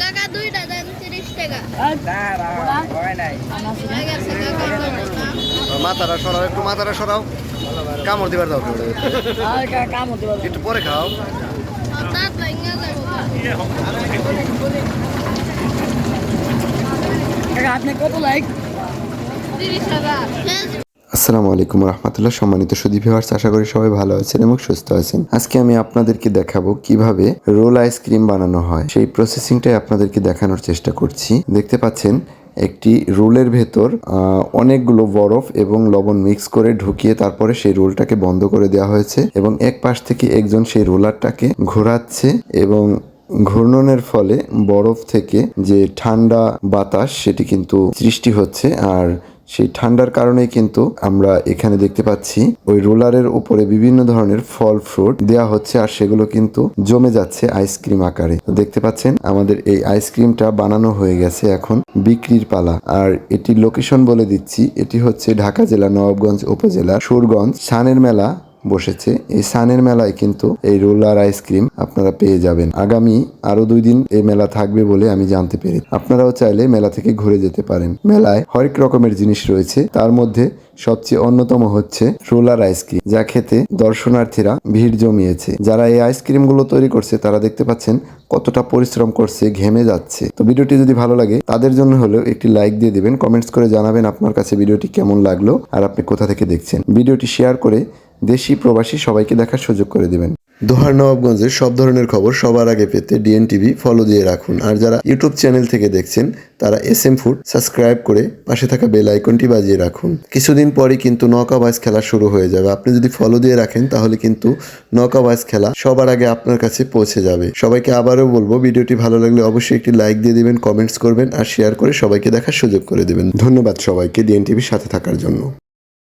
কাকা দুইটা দেন তিরিশ টাকা। মাথাটা সরাও একটু মাথাটা সরাও। কামড় দিবার দাও একটু। পরে খাও। আপনি কত লাইক তিরিশ টাকা। আসসালামু আলাইকুম রহমতুল্লাহ। সম্মানিত সুদী ভিউয়ার্স আশা করি সবাই ভালো আছেন এবং সুস্থ আছেন। আজকে আমি আপনাদেরকে দেখাবো কীভাবে রোল আইসক্রিম বানানো হয়। সেই প্রসেসিংটাই আপনাদেরকে দেখানোর চেষ্টা করছি। দেখতে পাচ্ছেন, একটি রোলের ভেতর অনেকগুলো বরফ এবং লবণ মিক্স করে ঢুকিয়ে তারপরে সেই রোলটাকে বন্ধ করে দেওয়া হয়েছে এবং এক পাশ থেকে একজন সেই রোলারটাকে ঘোরাচ্ছে এবং ঘূর্ণনের ফলে বরফ থেকে যে ঠান্ডা বাতাস সেটি কিন্তু সৃষ্টি হচ্ছে। আর সেই ঠান্ডার কারণেই কিন্তু আমরা এখানে দেখতে পাচ্ছি ওই রোলারের উপরে বিভিন্ন ধরনের ফল ফ্রুট দেওয়া হচ্ছে আর সেগুলো কিন্তু জমে যাচ্ছে আইসক্রিম আকারে। দেখতে পাচ্ছেন, আমাদের এই আইসক্রিমটা বানানো হয়ে গেছে এখন বিক্রির পালা। আর এটি লোকেশন বলে দিচ্ছি, এটি হচ্ছে ঢাকা জেলা নবাবগঞ্জ উপজেলা সুরগঞ্জ সানের মেলা বসেছে। এই সানের মেলায় কিন্তু এই রোলার আইসক্রিম আপনারা পেয়ে যাবেন। আগামী আরও দুই দিন এই মেলা থাকবে বলে আমি জানতে পেরে আপনারাও চাইলে মেলা থেকে ঘুরে যেতে পারেন। মেলায় হরেক রকমের জিনিস রয়েছে। তার মধ্যে সবচেয়ে অন্যতম হচ্ছে রোলার আইসক্রিম যা খেতে দর্শনার্থীরা ভিড় জমিয়েছে। যারা এই আইসক্রিমগুলো তৈরি করছে, তারা দেখতে পাচ্ছেন কতটা পরিশ্রম করছে, ঘেমে যাচ্ছে। তো ভিডিওটি যদি ভালো লাগে, তাদের জন্য হলেও একটি লাইক দিয়ে দিবেন। কমেন্টস করে জানাবেন আপনার কাছে ভিডিওটি কেমন লাগল আর আপনি কোথা থেকে দেখছেন। ভিডিওটি শেয়ার করে দেশি প্রবাসী সবাইকে দেখার সুযোগ করে দিবেন। দোহার নবাবগঞ্জের সব ধরনের খবর সবার আগে পেতে ডিএন টিভি ফলো দিয়ে রাখুন। আর যারা ইউটিউব চ্যানেল থেকে দেখছেন, তারা এস এম ফুড সাবস্ক্রাইব করে পাশে থাকা বেল আইকনটি বাজিয়ে রাখুন। কিছুদিন পরে কিন্তু নৌকা বাইস খেলা শুরু হয়ে যাবে। আপনি যদি ফলো দিয়ে রাখেন, তাহলে কিন্তু নৌকা বাইস খেলা সবার আগে আপনার কাছে পৌঁছে যাবে। সবাইকে আবারও বলব, ভিডিওটি ভালো লাগলে অবশ্যই একটি লাইক দিয়ে দিবেন, কমেন্টস করবেন আর শেয়ার করে সবাইকে দেখার সুযোগ করে দেবেন। ধন্যবাদ সবাইকে ডিএন টিভির সাথে থাকার জন্য।